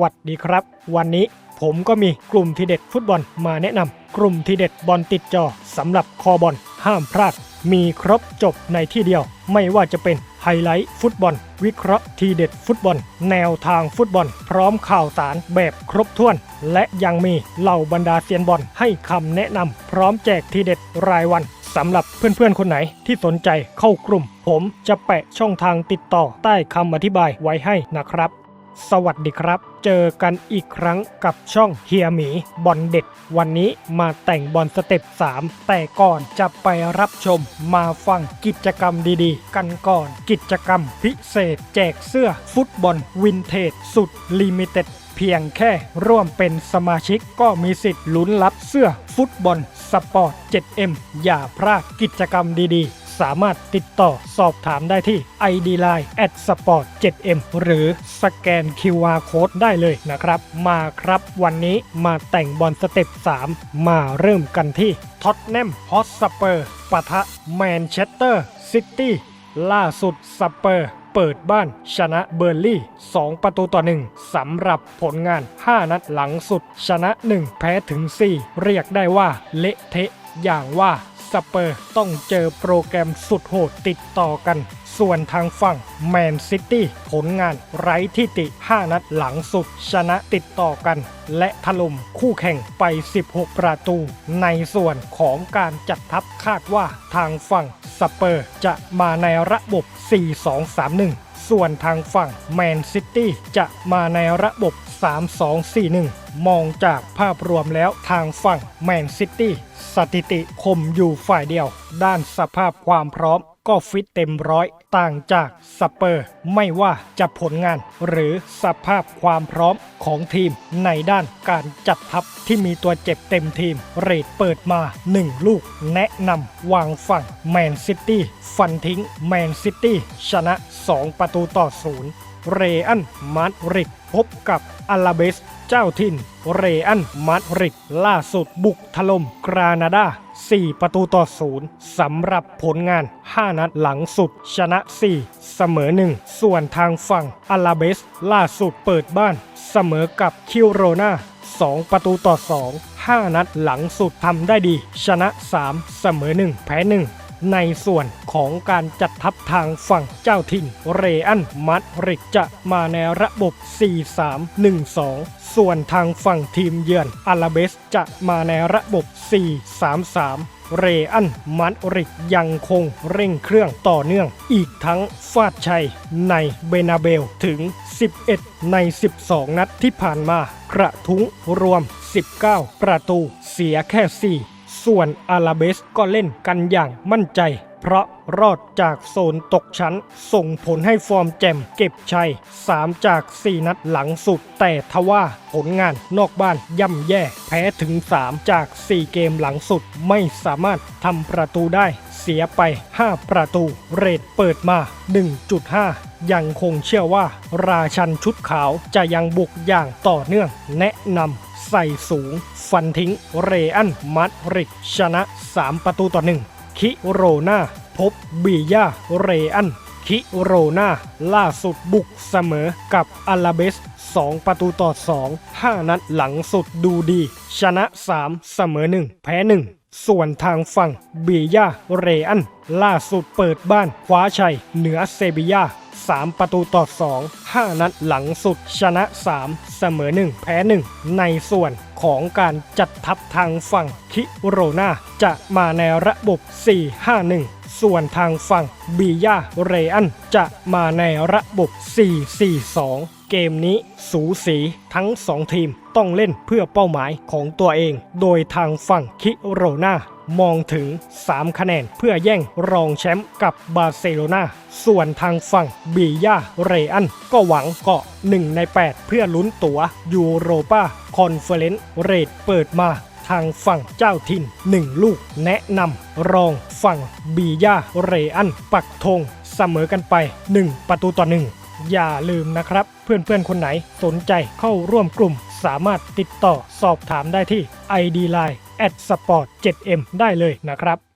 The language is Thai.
วัสดีครับ วันนี้ผมก็มีกลุ่มทีเด็ดฟุตบอลมาแนะนำกลุ่มทีเด็ดบอลติดจอสำหรับคอบอลห้ามพลาด มีครบจบในที่เดียว ไม่ว่าจะเป็นไฮไลท์ฟุตบอล วิเคราะห์ทีเด็ดฟุตบอล แนวทางฟุตบอล พร้อมข่าวสารแบบครบถ้วน และยังมีเหล่าบรรดาเซียนบอลให้คำแนะนำพร้อมแจกทีเด็ดรายวันสำหรับเพื่อนๆ คนไหนที่สนใจเข้ากลุ่ม ผมจะแปะช่องทางติดต่อใต้คำอธิบายไว้ให้นะครับ สวัสดีครับ เจอกันอีกครั้งกับช่องเฮียหมีบอลเด็ด วันนี้มาแต่งบอลสเต็ป 3 แต่ก่อนจะไปรับชมมาฟังกิจกรรมดีๆ กันก่อน กิจกรรมพิเศษแจกเสื้อฟุตบอลวินเทจสุดลิมิเต็ดเพียงแค่ร่วมเป็นสมาชิกก็มีสิทธิ์ลุ้นรับเสื้อฟุตบอลสปอร์ต 7M อย่าพลาดกิจกรรมดีๆ สามารถติดต่อสอบถามได้ที่ ID Line at sport 7M หรือสแกน QR Code ได้เลยนะครับ มาครับวันนี้มาแต่งบอลสเต็ป 3 มาเริ่มกันที่ท็อตแนมฮอตสเปอร์ปะทะแมนเชสเตอร์ซิตี้ล่าสุดสเปอร์เปิดบ้านชนะเบอร์ลี่ 2 ประตูต่อ 1สำหรับผลงาน 5 นัดหลังสุด ชนะ 1 แพ้ถึง 4 เรียกได้ว่าเละเทะอย่างว่า สเปอร์ต้องเจอโปรแกรมสุดโหดติดต่อกัน ส่วนทางฝั่งแมนซิตี้ผลงานไร้ที่ติ 5 นัดหลังสุด ชนะติดต่อกัน และถล่มคู่แข่งไป 16 ประตู ในส่วนของการจัดทัพคาดว่าทางฝั่งสเปอร์จะมาในระบบ 4-2-3-1 ส่วนทางฝั่งแมนซิตี้จะมาในระบบ 3-2-4-1 มองจากภาพรวมแล้วทางฝั่งแมนซิตี้สถิติคมอยู่ฝ่ายเดียว ด้านสภาพความพร้อมก็ฟิตเต็มร้อยต่างจากสเปอร์ ไม่ว่าจะผลงาน หรือสภาพความพร้อมของทีมในด้านการจัดทัพที่มีตัวเจ็บเต็มทีม เรทเปิดมา 1 ลูกแนะนำวางฝั่งแมนซิตี้ฟันทิ้งแมนซิตี้ชนะ 2 ประตูต่อศูนย์ เรอันมาดริดพบกับอาลาเบส เจ้าถิ่น เรอันมาดริดล่าสุดบุกถล่มกรานาดา 4 ประตูต่อศูนย์สำหรับผลงาน 5 นัดหลังสุด ชนะ 4 เสมอ 1 ส่วนทางฝั่งอาลาเบส ล่าสุดเปิดบ้าน เสมอกับคิวโรนา2 ประตูต่อ 2 5 นัดหลังสุดทำได้ดี ชนะ 3 เสมอ 1 แพ้ 1 ในส่วนของการจัดทัพทางฝั่งเจ้าถิ่น เรอันมัดริดจะมาในระบบ 4-3-1-2 ส่วนทางฝั่งทีมเยือนอาราเบสจะมาในระบบ 4-3-3เรอันมัดริดยังคงเร่งเครื่องต่อเนื่อง อีกทั้งฟาดชัยในเบนาเบลถึง 11 ใน 12 นัดที่ผ่านมา กระทุ้งรวม 19 ประตูเสียแค่ 4 ส่วนอาราเบสก็เล่นกันอย่างมั่นใจ เพราะรอดจากโซนตกชั้น ส่งผลให้ฟอร์มแจ่มเก็บชัย 3 จาก 4 นัดหลังสุด แต่ทว่าผลงานนอกบ้านย่ำแย่ แพ้ถึง 3 จาก 4 เกมหลังสุด ไม่สามารถทำประตูได้ เสียไป 5 ประตู เรทเปิดมา 1.5ยังคงเชื่อว่าราชันชุดขาวจะยังบุกอย่างต่อเนื่อง แนะนำใส่สูง ฟันทิ้งเรอันมัดริดชนะ 3 ประตูต่อ1 คิโรนาพบบียาเรอัน คิโรนาล่าสุดบุกเสมอกับอาลาเบส 2 ประตูต่อ 2 5 นัดหลังสุดดูดี ชนะ 3 เสมอ 1 แพ้ 1 ส่วนทางฝั่งเบียาเรอัน ล่าสุดเปิดบ้านคว้าชัย เหนือเซบียา3 ประตูต่อ 2 5 นัดหลังสุด ชนะ 3 เสมอ 1 แพ้ 1 ในส่วนของการจัดทัพทางฝั่งคิโรนาจะมาในระบบ 4-5-1 ส่วนทางฝั่งบียาเรอันจะมาในระบบ 4-4-2 เกมนี้สูสีทั้ง 2 ทีมต้องเล่นเพื่อเป้าหมายของตัวเอง โดยทางฝั่งคิโรนามองถึง 3 คะแนนเพื่อแย่งรองแชมป์กับบาร์เซโลนา ส่วนทางฝั่งบียาเรอันก็หวังเกาะ 1 ใน 8 เพื่อลุ้นตั๋วยูโรปาคอนเฟอเรนซ์เรทเปิดมา ทางฝั่งเจ้าถิ่น 1 ลูก แนะนำรองฝั่งบียาเรอัน ปักธงเสมอกันไป 1 ประตูต่อ 1 อย่าลืมนะครับ เพื่อนๆ คนไหนสนใจเข้าร่วมกลุ่ม สามารถติดต่อสอบถามได้ที่ ID Line at sport 7m ได้เลยนะครับ